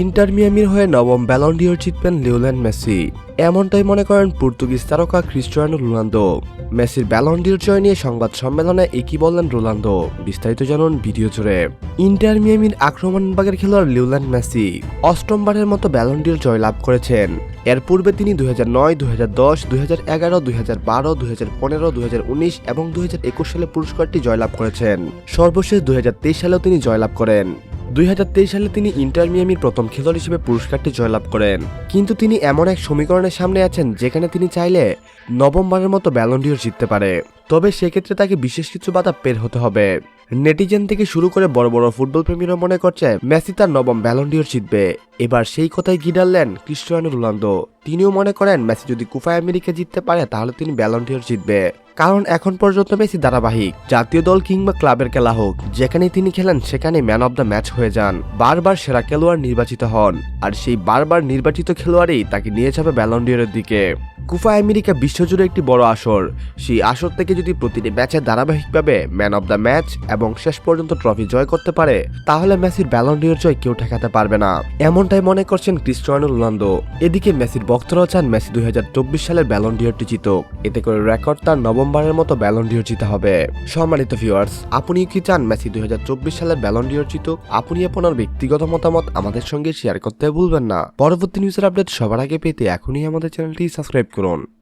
Inter মিয়ামির হয়ে নবম Ballon d'Or জিতবেন লিওল্যান্ড মেসি। এমনটাই মনে করেন পর্তুগিজ তারকা ক্রিস্টিয়ানো রোনালদো। মেসির ব্যালন্ডিওর জয় নিয়ে সংবাদ সম্মেলনে একই বললেন রোনালদো। বিস্তারিত জানুন ভিডিও জুড়ে। ইন্টার মিয়ামির আক্রমণ বিভাগের খেলোয়াড় লিওল্যান্ড মেসি অষ্টমবারের মতো ব্যালন্ডিওর জয় লাভ করেছেন। এর পূর্বে তিনি দুই হাজার নয়, দুই হাজার দশ, দুই হাজার এগারো, দুই হাজার বারো, দুই হাজার পনেরো, দুই হাজার উনিশ এবং দুই হাজার একুশ সালে পুরস্কারটি জয়লাভ করেছেন। সর্বশেষ দুই হাজার তেইশ সালেও তিনি জয়লাভ করেন। দুই হাজার তেইশ সালে তিনি ইন্টার মিয়ামির প্রথম খেলোয়াড় হিসেবে পুরস্কারটি জয়লাভ করেন। কিন্তু তিনি এমন এক সমীকরণের সামনে আছেন যেখানে তিনি চাইলে নবমবারের মতো ব্যালন্ডিওর জিততে পারে। তবে সেক্ষেত্রে তাকে বিশেষ কিছু বাধা পের হতে হবে। নেটিজেন থেকে শুরু করে বড় বড় ফুটবল প্রেমীরা মনে করছে, মেসি তার নবম ব্যালন্ডিওর জিতবে। এবার সেই কথাই গিডারলেন ক্রিস্টিয়ানো রোনালদো। তিনিও মনে করেন, মেসি যদি কুফা আমেরিকা জিততে পারে, তাহলে তিনি ব্যালন্ডিওর জিতবে। কারণ এখন পর্যন্ত মেসি ধারাবাহিক, জাতীয় দল কিংবা ক্লাবের খেলা হোক যেখানে তিনি খেলেন সেখানে ম্যান অব দ্য ম্যাচ হয়ে যান। বারবার সেরা খেলোয়াড় নির্বাচিত হন, আর সেই বারবার নির্বাচিত খেলোয়াড়ই তাকে নিয়ে যাবে ব্যালন্ডিয়রের দিকে। কুফা আমেরিকা বিশ্বজুড়ে একটি বড় আসর, সেই আসর থেকে যদি প্রতিটি ম্যাচে ধারাবাহিকভাবে ম্যান অব দ্য ম্যাচ এবং শেষ পর্যন্ত ট্রফি জয় করতে পারে, তাহলে মেসির ব্যালন্ডিয়র জয় কেউ ঠেকাতে পারবে না। এমনটাই মনে করছেন ক্রিস্টিয়ানো রোনালদো। এদিকে মেসির ভক্তরাও চান মেসি দুই হাজার চব্বিশ সালের ব্যালন্ডিয়রটি জিতুক। এতে করে রেকর্ড তার নবমবারের মতো ব্যালন্ডিয়র জিতে হবে। সম্মানিত ভিউয়ার্স আপনি কি চান মেসি দুই হাজার চব্বিশ সালের ব্যালন্ডিয়র জিতুক? আপনি আপনার ব্যক্তিগত মতামত আমাদের সঙ্গে শেয়ার করতে ভুলবেন না। পরবর্তী নিউজের আপডেট সবার আগে পেতে এখনই আমাদের চ্যানেলটি সাবস্ক্রাইব করুন।